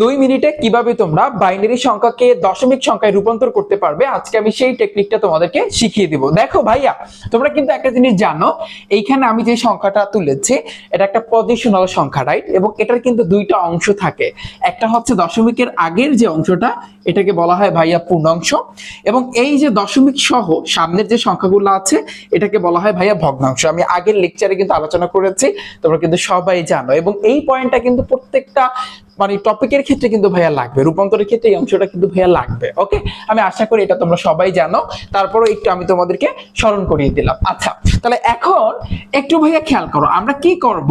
দুই মিনিটে কীভাবে তোমরা বাইনারি সংখ্যাকে দশমিক সংখ্যায় রূপান্তর করতে পারবে, আজকে আমি সেই টেকনিকটা তোমাদেরকে শিখিয়ে দিব। দেখো ভাইয়া, তোমরা কিন্তু একটা জিনিস জানো, এইখানে আমি যে সংখ্যাটা তুলেছি, এটা একটা পজিশনাল সংখ্যা রাইট এবং এটার কিন্তু দুইটা অংশ থাকে। একটা হচ্ছে দশমিকের আগের যে অংশটা, এটাকে বলা হয় ভাইয়া পূর্ণাংশ, এবং এই যে দশমিক সহ সামনের যে সংখ্যাগুলো আছে, এটাকে বলা হয় ভাইয়া ভগ্নাংশ। আমি আগের লেকচারে কিন্তু আলোচনা করেছি, তোমরা কিন্তু সবাই জানো। এবং এই পয়েন্টটা কিন্তু প্রত্যেকটা মানে টপিকের ক্ষেত্রে কিন্তু ভাইয়া লাগবে, রূপান্তরের ক্ষেত্রে এই অংশটা কিন্তু ভাইয়া লাগবে ওকে আমি আশা করি এটা তোমরা সবাই জানো, তারপরও একটু আমি তোমাদেরকে স্মরণ করিয়ে দিলাম। আচ্ছা তাহলে এখন একটু ভাইয়া খেয়াল করো, আমরা কি করব?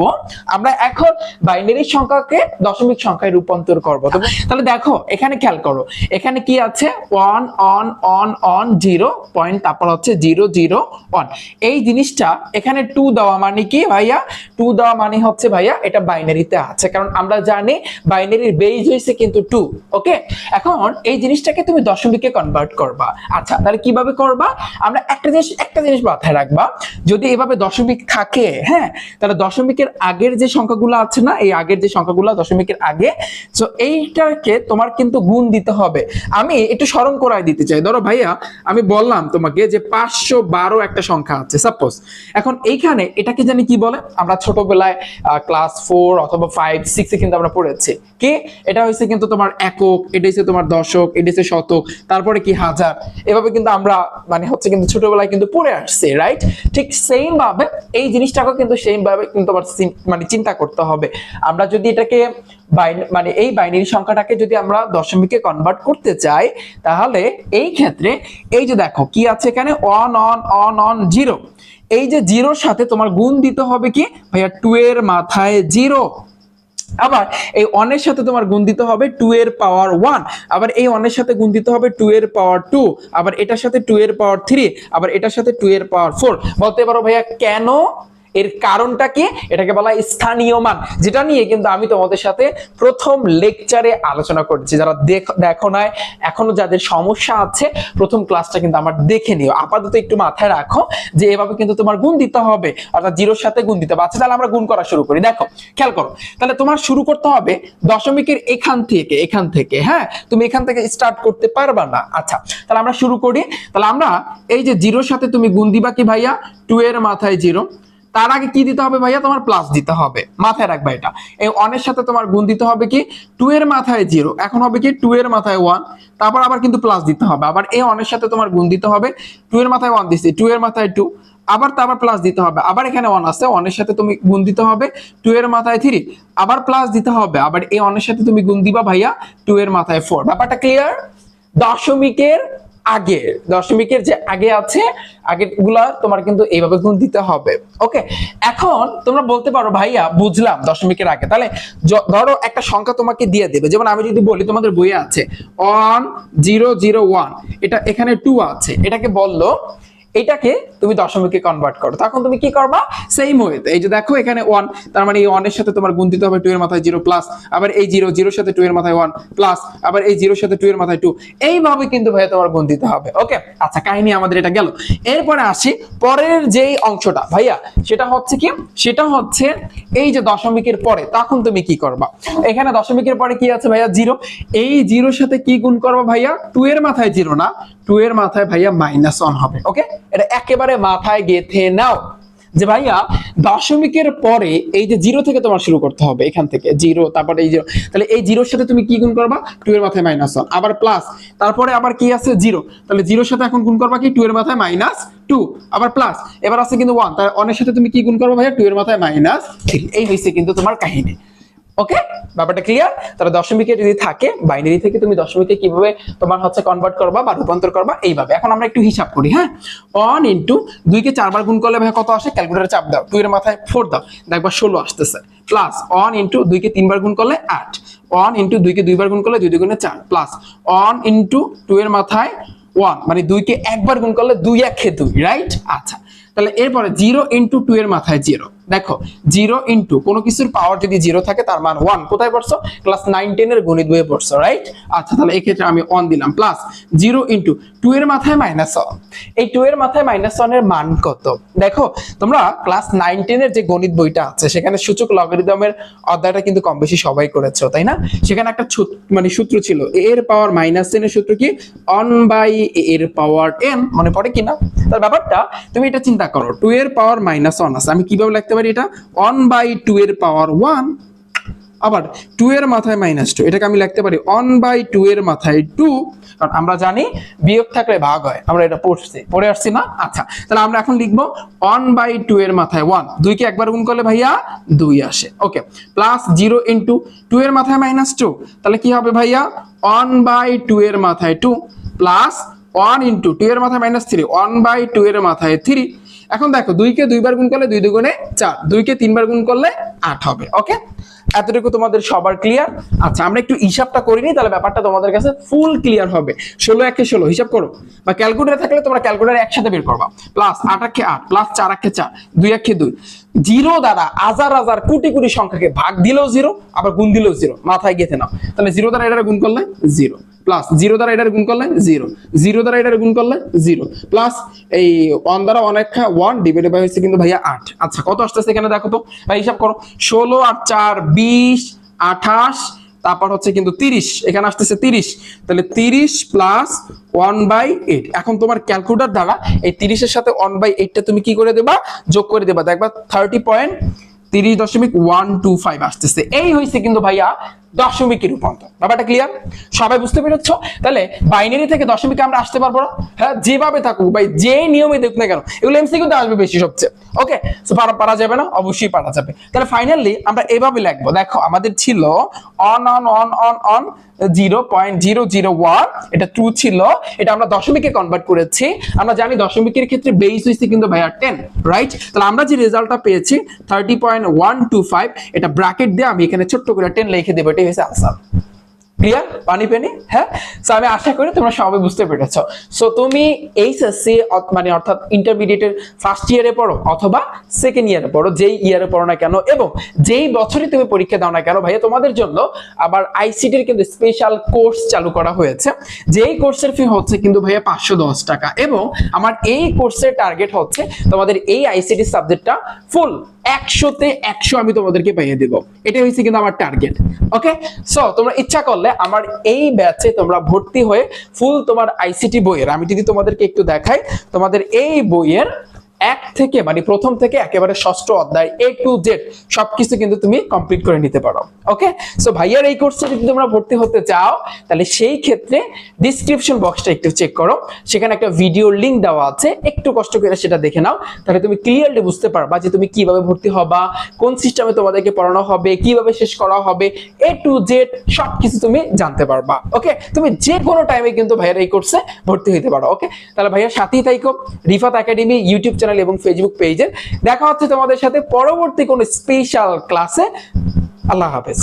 আমরা এখন বাইনারি সংখ্যাকে দশমিক সংখ্যায় রূপান্তর করব। তাহলে দেখো, এখানে খেয়াল করো, এখানে কি আছে? One one one one zero point তারপর হচ্ছে জিরো জিরো ওয়ান এই জিনিসটা এখানে টু দেওয়া মানে কি ভাইয়া? টু দেওয়া মানে হচ্ছে ভাইয়া, এটা বাইনারিতে আছে। কারণ আমরা জানি বাইনারির বেজ হয়েছে কিন্তু টু ওকে এখন এই জিনিসটাকে তুমি দশমিকে কনভার্ট করবা। আচ্ছা তাহলে কীভাবে করবা? আমরা একটা জিনিস একটা জিনিস মাথায় রাখবা। যদি এভাবে দশমিক থাকে হ্যাঁ তাহলে দশমিকের আগের যে সংখ্যাগুলো আছে না, এই আগের যে সংখ্যাগুলো দশমিকের আগে তো এইটাকে তোমার কিন্তু গুণ দিতে হবে। আমি একটু স্মরণ করাই দিতে চাই। ধরো ভাইয়া, আমি বললাম তোমাকে যে পাঁচশো বারো একটা সংখ্যা আছে সাপোজ এখন এইখানে এটাকে জানি কি বলে? আমরা ছোটবেলায় ক্লাস ফোর অথবা ফাইভ সিক্সে কিন্তু আমরা পড়েছি। কি? এটা হচ্ছে কিন্তু তোমার একক, এটা হচ্ছে তোমার দশক, এটা হচ্ছে শতক, তারপরে কি হাজার। এভাবে কিন্তু আমরা মানে হচ্ছে কিন্তু ছোটবেলায় কিন্তু পড়ে আসছে রাইট ঠিক সেম ভাবে, এই জিনিসটাকে কিন্তু সেম ভাবে কিন্তু আবার মানে চিন্তা করতে হবে। আমরা যদি এটাকে মানে এই বাইনারি সংখ্যাটাকে যদি আমরা দশমিকে কনভার্ট করতে চাই, তাহলে এই ক্ষেত্রে এই যে দেখো, কি আছে এখানে? One one one one zero এই যে জিরোর সাথে তোমার গুণ দিতে হবে কি? ভাইয়া টু এর মাথায় জিরো আবার এই অনের সাথে তোমার গুণ দিতে হবে টু এর পাওয়ার ওয়ান আবার এই অনের সাথে গুণ দিতে হবে টু এর পাওয়ার টু আবার এটার সাথে টু এর পাওয়ার থ্রি আবার এটার সাথে টু এর পাওয়ার ফোর বলতে পারো ভাইয়া, কেন এর কারণটা কি এটাকে বলা স্থানীয় মান, যেটা নিয়ে কিন্তু আমি তোমাদের সাথে প্রথম লেকচারে আলোচনা করেছি। যারা দেখো নাই, এখনও যাদের সমস্যা আছে, প্রথম ক্লাসটা কিন্তু আমার দেখে নিও। আপাতত একটু মাথায় রাখো যে এভাবে কিন্তু তোমার গুণ দিতে হবে, অর্থাৎ জিরোর সাথে গুণ দিতে হবে। আচ্ছা তাহলে আমরা গুণ করা শুরু করি। দেখো, খেয়াল করো, তাহলে তোমার শুরু করতে হবে দশমিকের এখান থেকে এখান থেকে হ্যাঁ? তুমি এখান থেকে স্টার্ট করতে পারবা না। আচ্ছা তাহলে আমরা শুরু করি। তাহলে আমরা এই যে জিরোর সাথে তুমি গুণ দিবা কি ভাইয়া? টু এর মাথায় জিরো। তার আগে কি দিতে হবে ভাইয়া? তোমার প্লাস দিতে হবে। মাথায় রাখবা এটা। এই অনের সাথে তোমার গুণ দিতে হবে কি? টু এর মাথায় জিরো এখন হবে কি টু এর মাথায় ওয়ান তারপর আবার কিন্তু প্লাস দিতে হবে। আবার এই অনের সাথে তোমার গুণ দিতে হবে। টু এর মাথায় ওয়ান দিচ্ছি টু এর মাথায় টু আবার তো আবার প্লাস দিতে হবে। আবার এখানে ওয়ান আছে ওয়ানের সাথে তুমি গুণ দিতে হবে টু এর মাথায় থ্রি আবার প্লাস দিতে হবে। আবার এই অনের সাথে তুমি গুণ দিবা ভাইয়া টু এর মাথায় ফোর ব্যাপারটা ক্লিয়ার দশমিকের আগে, দশমিকের যে আগে আছে আগেগুলা তোমার কিন্তু এইভাবে গুণ দিতে হবে। ওকে এখন তোমরা বলতে পারো, ভাইয়া, বুঝলাম দশমিকের আগে। তাহলে ধরো একটা সংখ্যা তোমাকে দিয়ে দেবে। যেমন আমি যদি বলি, তোমাদের বইয়ে আছে, ওয়ান, জিরো জিরো, ওয়ান। এটা এখানে টু আছে। এটাকে বলল এটাকে তুমি দশমিকে কনভার্ট করো। তখন তুমি কি করবা? সেম ওয়েতে এই যে দেখো এখানে ওয়ান তার মানে এই ওয়ানের সাথে তোমার গুণ দিতে হবে টু এর মাথায় জিরো প্লাস আবার এই জিরো জিরোর সাথে টু এর মাথায় ওয়ান প্লাস আবার এই জিরোর সাথে টু এর মাথায় টু এইভাবে কিন্তু ভাইয়া তোমার গুণ দিতে হবে ওকে আচ্ছা কাহিনী আমাদের এটা গেল। এরপরে আসি পরের যেই অংশটা, ভাইয়া, সেটা হচ্ছে কি? সেটা হচ্ছে এই যে দশমিকের পরে, তখন তুমি কি করবা? এখানে দশমিকের পরে কি আছে ভাইয়া? জিরো এই জিরোর সাথে কি গুণ করবা ভাইয়া? টু এর মাথায় জিরো না টু এর মাথায় ভাইয়া মাইনাস ওয়ান হবে ওকে এটা একেবারে মাথায় গেথে নাও যে ভাইয়া দশমিকের পরে এই যে জিরো থেকে তোমার শুরু করতে হবে, এখান থেকে জিরো তারপরে এই জিরো তাহলে এই জিরোর সাথে তুমি কি গুণ করবা? টু এর মাথায় মাইনাস ওয়ান আবার প্লাস তারপরে আবার কি আছে? জিরো তাহলে জিরোর সাথে এখন গুণ করবা কি? টু এর মাথায় মাইনাস টু আবার প্লাস এবার আছে কিন্তু ওয়ান তার অনের সাথে তুমি কি গুণ করবা ভাইয়া? টু এর মাথায় মাইনাস থ্রি এই হয়েছে কিন্তু তোমার কাহিনী। ওকে ব্যাপারটা ক্লিয়ার তাহলে দশমিকে যদি থাকে বাইনারি থেকে তুমি দশমিকে কীভাবে তোমার হচ্ছে কনভার্ট করবা বা রূপান্তর করবা, এইভাবে। এখন আমরা একটু হিসাব করি হ্যাঁ? ওয়ান ইন্টু দুইকে চারবার গুণ করলে ভাই কত আসে? ক্যালকুলেটার চাপ দাও। এর মাথায় ফোর দাও। দেখবা ষোলো আসতেছে। প্লাস ওয়ান ইন্টু দুইকে তিনবার গুণ করলে আট। ওয়ান ইন্টু দুইকে দুইবার গুণ করলে দুই দুগুণে চার। প্লাস ওয়ান ইন্টু টু এর মাথায় ওয়ান মানে দুইকে একবার গুণ করলে দুই এক একে দুই রাইট আচ্ছা। তাহলে এরপরে জিরো ইন্টু টু এর মাথায় জিরো দেখো জিরো ইন্টু কোনো কিছুর পাওয়ার যদি জিরো থাকে, তার মান ওয়ান কোথায় পড়ছো? ক্লাস নাইন টেনের গণিত বইয়ে পড়ছো রাইট আচ্ছা তাহলে এক্ষেত্রে আমি ওয়ান দিলাম। প্লাস জিরো ইন্টু টু এর মাথায় মাইনাস ওয়ান এই টু এর মাথায় মাইনাস ওয়ানের মান কত? দেখো, তোমরা ক্লাস নাইন টেনের যে গণিত বইটা আছে, সেখানে সূচক লগারিদমের অধ্যায়টা কিন্তু কম বেশি সবাই করেছ, তাই না? সেখানে একটা মানে সূত্র ছিল এর পাওয়ার মাইনাস এর সূত্র কি? অন বাই এর পাওয়ার এন মনে পড়ে কিনা? তার ব্যাপারটা, তুমি এটা চিন্তা করো টু এর পাওয়ার মাইনাস ওয়ান আছে। আমি কীভাবে লিখতে পারি এটা? অন বাই টু এর পাওয়ার ওয়ান আবার টু এর মাথায় মাইনাস টু এটাকে আমি লিখতে পারি অন বাই টু এর মাথায় টু কারণ আমরা জানি বিয়োগ থাকলে ভাগ হয়, আমরা এটা পড়ছি। পড়ে আসছি না? আচ্ছা তাহলে আমরা এখন লিখব অন বাই টু এর মাথায় ওয়ান দুইকে একবার গুণ করলে ভাইয়া দুই আসে। Okay plus zero into two এর মাথায় মাইনাস টু তাহলে কি হবে ভাইয়া? অন বাই টু এর মাথায় two plus one into two এর মাথায় minus three one by two এর মাথায় থ্রি এখন দেখো, দুইকে দুইবার গুণ করলে দুই দুগুণে চার, দুইকে তিনবার গুণ করলে আট হবে ওকে এতটুকু তোমাদের সবার ক্লিয়ার আচ্ছা আমরা একটু হিসাবটা করিনি তাহলে ব্যাপারটা তোমাদের কাছে ফুল ক্লিয়ার হবে। ষোলো, একে ষোলো, হিসাব করো। বা ক্যালকুলেটার থাকলে তোমরা ক্যালকুলেটার একসাথে বের করবা। প্লাস আট আখে আট প্লাস চার আখে চার, দুই আখে দুই। জিরো দ্বারা হাজার হাজার কোটি কোটি সংখ্যাকে ভাগ দিলেও জিরো আবার গুণ দিলেও জিরো মাথায় গেঁথে নাও। তাহলে জিরো দ্বারা এটা গুণ করলে জিরো প্লাস জিরো দ্বারা এটার গুণ করলে জিরো জিরো দ্বারা এটার গুণ করলে জিরো প্লাস এই ওয়ান দ্বারা অনেকটা ওয়ান ডিভাইডেড বাই হচ্ছে কিন্তু ভাইয়া আট। আচ্ছা কত আসতেছে এখানে দেখো তো? ভাই, হিসাব করো। ষোলো আর চার, বিশ, আঠাশ, তারপর হচ্ছে কিন্তু তিরিশ। এখানে আসতেছে তিরিশ। তাহলে তিরিশ প্লাস ওয়ান বাই এইট এখন তোমার ক্যালকুলেটার দ্বারা এই তিরিশের সাথে ওয়ান বাই এইটটা তুমি কি করে দেবা? যোগ করে দেবা। দেখবা থার্টি পয়েন্ট তিরিশ দশমিক ওয়ান টু ফাইভ আসতেছে। এই হয়েছে কিন্তু ভাইয়া দশমিকের রূপান্তর। ব্যাপারটা ক্লিয়ার সবাই বুঝতে পেরেছ? তাহলে বাইনারি থেকে দশমিকে আমরা আসতে পারব না। হ্যাঁ যেভাবে থাকুক ভাই যে নিয়মে দেখুক না কেন, এগুলো এমসিকিউতে আসবে বেশি সবচেয়ে। ওকে পারা যাবে না? অবশ্যই পারা যাবে। তাহলে ফাইনালি আমরা এভাবে লিখব। দেখো, আমাদের ছিল one one one one one zero point zero zero one এটা ট্রু ছিল। এটা আমরা দশমিকে কনভার্ট করেছি। আমরা জানি দশমিকের ক্ষেত্রে বেস হয়েছে কিন্তু ভাইয়া টেন রাইট তাহলে আমরা যে রেজাল্টটা পেয়েছি thirty point one two five এটা ব্র্যাকেট দিয়ে আমি এখানে ছোট্ট করে টেন লিখে দেবো। এটাই আনসার ক্লিয়ার পানি পেনি হ্যাঁ সো আমি আশা করি তোমরা সবাই বুঝতে পেরেছ। সো তুমি এইচএসসি মানে অর্থাৎ ইন্টারমিডিয়েটের ফার্স্ট ইয়ারে পড়ো অথবা সেকেন্ড ইয়ারে পড়ো, যেই ইয়ারে পড়ো না কেন, এবং যেই বছরই তুমি পরীক্ষা দাও না কেন, ভাইয়া, তোমাদের জন্য আবার আইসিটির কিন্তু স্পেশাল কোর্স চালু করা হয়েছে। যেই কোর্সের ফি হচ্ছে কিন্তু, ভাইয়া, পাঁচশো দশ টাকা, এবং আমার এই কোর্সের টার্গেট হচ্ছে তোমাদের এই আইসিটি সাবজেক্টটা ফুল একশোতে একশো আমি তোমাদেরকে পাইয়ে দিব। এটা হয়েছে কিন্তু আমার টার্গেট ওকে সো তোমরা ইচ্ছা করলে আমার এই ব্যাচে তোমরা ভর্তি হয়ে ফুল তোমার আইসিটি বইয়ের, আমি যদি তোমাদেরকে একটু দেখাই, তোমাদের এই বইয়ের এক থেকে মানে প্রথম থেকে একেবারে ষষ্ঠ অধ্যায় এ টু জেড সবকিছু কিন্তু তুমি কমপ্লিট করে নিতে পারো ওকে সো ভাইয়ার এই কোর্সে যদি তোমরা ভর্তি হতে চাও, তাহলে সেই ক্ষেত্রে ডিসক্রিপশন বক্সটা একটু চেক করো। সেখানে একটা ভিডিও লিংক দেওয়া আছে, একটু কষ্ট করে সেটা দেখে নাও। তাহলে তুমি ক্লিয়ারলি বুঝতে পারবা যে তুমি কীভাবে ভর্তি হবা, কোন সিস্টেমে তোমাদেরকে পড়ানো হবে, কীভাবে শেষ করা হবে এ টু জেড সবকিছু তুমি জানতে পারবা ওকে তুমি যে কোনো টাইমে কিন্তু ভাইয়ার এই কোর্সে ভর্তি হতে পারো ওকে তাহলে ভাইয়ার সাথেই থাইকো। রিফাত একাডেমি ইউটিউব চ্যানেল এবং ফেসবুক পেজে দেখা হচ্ছে তোমাদের সাথে পরবর্তী কোন স্পেশাল ক্লাসে আল্লাহ হাফেজ।